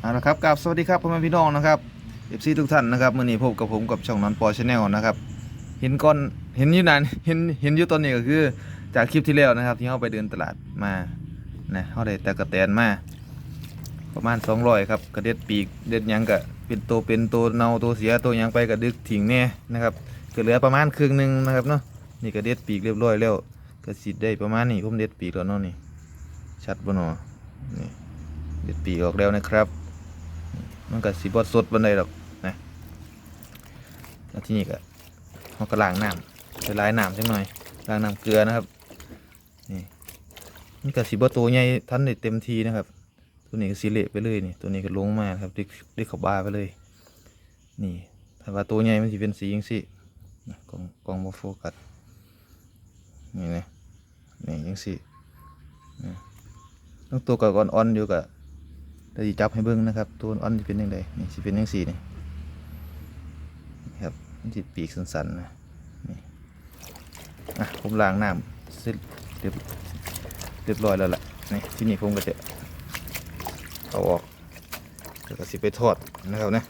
เอาละครับกับสวัสดีครับพ่อแม่พี่น้องนะครับเอฟซีทุกท่านนะครับมื่อนี้พบกับผมกับช่องนอนปอชาแนลนะครับ เห็นก่อนเห็นอยู่นานเห็นเห็นอยู่ตอนนี้ก็คือ จากคลิปที่แล้วนะครับ ที่เขาไปเดินตลาดมานะเขาได้แต่กระแตนมาประมาณ200ครับกระเด็ดปีกเด็ดยังกะเป็นตัวเป็นตัวเนาตัวเสียตัวยังไปกระดึกทิ้งแน่นะครับก็เหลือประมาณครึ่งหนึ่งนะครับเนาะนี่กระเด็ดปีกเรียบร้อยแล้วก็สิได้ประมาณนี้ผมเด็ดปีกแล้วเนาะนี่ชัดบ่เนาะนี่เด็ดปีกออกแล้วนะครับ มันก็สิบดสดบันไดดอกนะแล้วที่นี่ก็เราก็ล้างน้ำไปล้างน้ำสักหน่อยล้างน้ำเกลือนะครับนี่นี่ก็สิบดตัวใหญ่ทันได้เต็มทีนะครับ ตัวนี้ก็สิเละไปเลยนี่ตัวนี้ก็ลงมาครับได้ได้เขับบ้าไปเลย นี่ถ้าว่าตัวใหญ่มันจะเป็นสีอย่างสิกล้องกล้องโมโฟกัสนี่นะนี่ยังสิต้องตัวกับอ่อนๆอยู่กับ เดี๋ยวจับให้เบิ้งนะครับ ตัวอ่อนจะเป็นยังไงนี่จะเป็นยังสี่นี่ครับมันสิปีกสันๆนะนี่อะผมล้างน้ำเสร็จเรียบเรียบร้อยแล้วล่ะนี่ที่นี่ผมก็จะเอาออกแล้วก็สิไปทอดนะครับนะ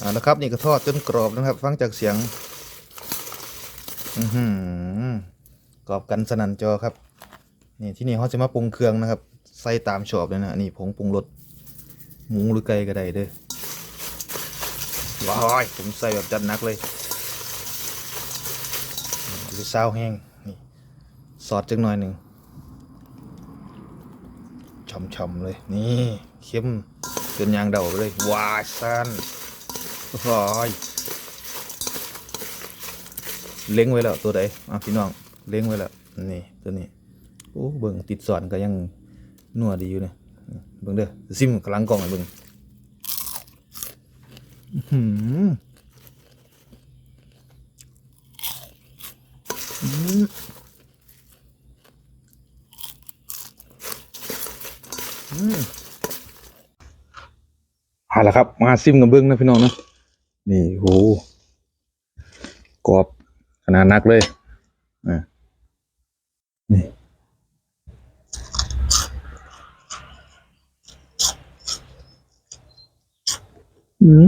อ่าแล้วครับนี่ก็ทอดจนกรอบนะครับ ฟังจากเสียงอือหือกรอบกันสนั่นจอครับนี่ที่นี่เขาจะมาปรุงเครื่องนะครับ ใส่ตามชอบเลยนะนี่ผงปรุงรสหมูหรือไก่ก็ได้เด้อว้ายผมใส่แบบจัดหนักเลยหรือซาวแห้งนี่ซอสจังหน่อยหนึ่งช่ำๆเลย นี่เข้มจนยางเดาไปเลยว้ายสั้น โอ้ยเล้งไว้แล้วตัวใดอะพี่น้องเล้งไว้แล้วนี่ตัวนี้โอ้เบิ่งติดสอนก็ยังนัวดีอยู่เนี่ยเบิ่งเด้อซิมกำลังกล่องให้เบิ่งอื้อหืออืมอืมเอาละครับ มาซิมกันเบิ่งนะพี่น้องนะ นี่โหกรอบขนาดนักเลยอะนี่อืม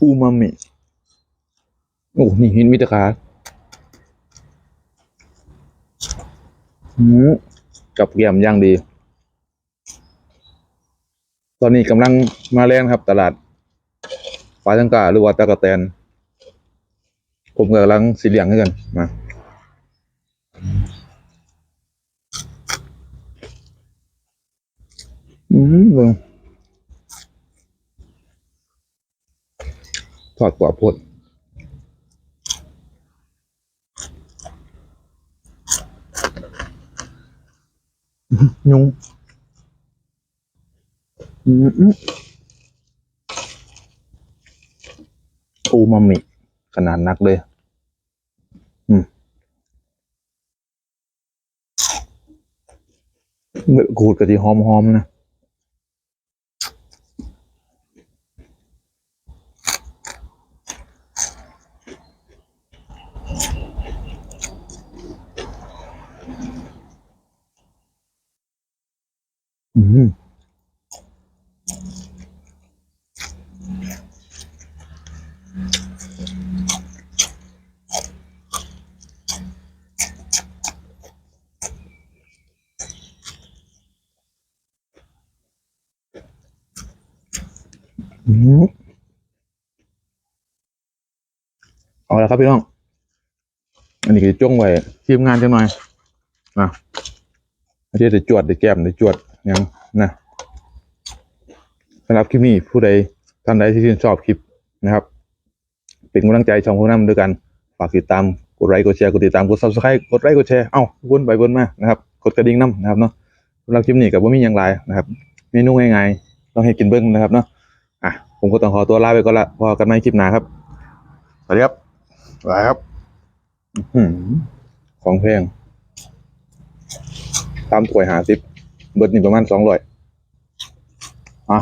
อูมามิโอ้นี่เห็นมิตรขาอืมกับแกมย่างดี ตอนนี้กำลังมาแรงครับ ตลาดปลาจังกาหรือว่าตะกะแตน ผมกำลังสีเหลียงให้กันมาอืมเบิ่งทอดกว่าพดอื้อหือยุง อูมามิ ขนาดนักเลย อืมเมื่อกูดกะทิหอมๆนะอืม เอาละครับพี่น้อง อันนี้คือจ้งไว้ทีมงานจังหน่อยนะอาทิตย์จะจวดได้แก้มได้จวดยังนะ สำหรับคลิปนี้ผู้ใดท่านใดที่ชื่นชอบคลิปนะครับ เป็นกำลังใจช่องพวกนั้นด้วยกัน ฝากติดตามกดไลค์กดแชร์กดติดตามกด subscribe กดไลค์กดแชร์เอ้าวนไปวนมานะครับกดกระดิ่งน้ำนะครับเนาะสำหรับคลิปนี้กับว่ามีอย่างไรนะครับเมนูง่ายๆต้องให้กินเบิ้งนะครับเนาะอะผมก็ต้องขอตัวลาไปก่อนละพอกันใหม่คลิปหน้าครับสวัสดีครับบายครับอื้อหือของแพงตามถ้วยหาสิบเบิร์ดนี่ประมาณสองร้อยอะ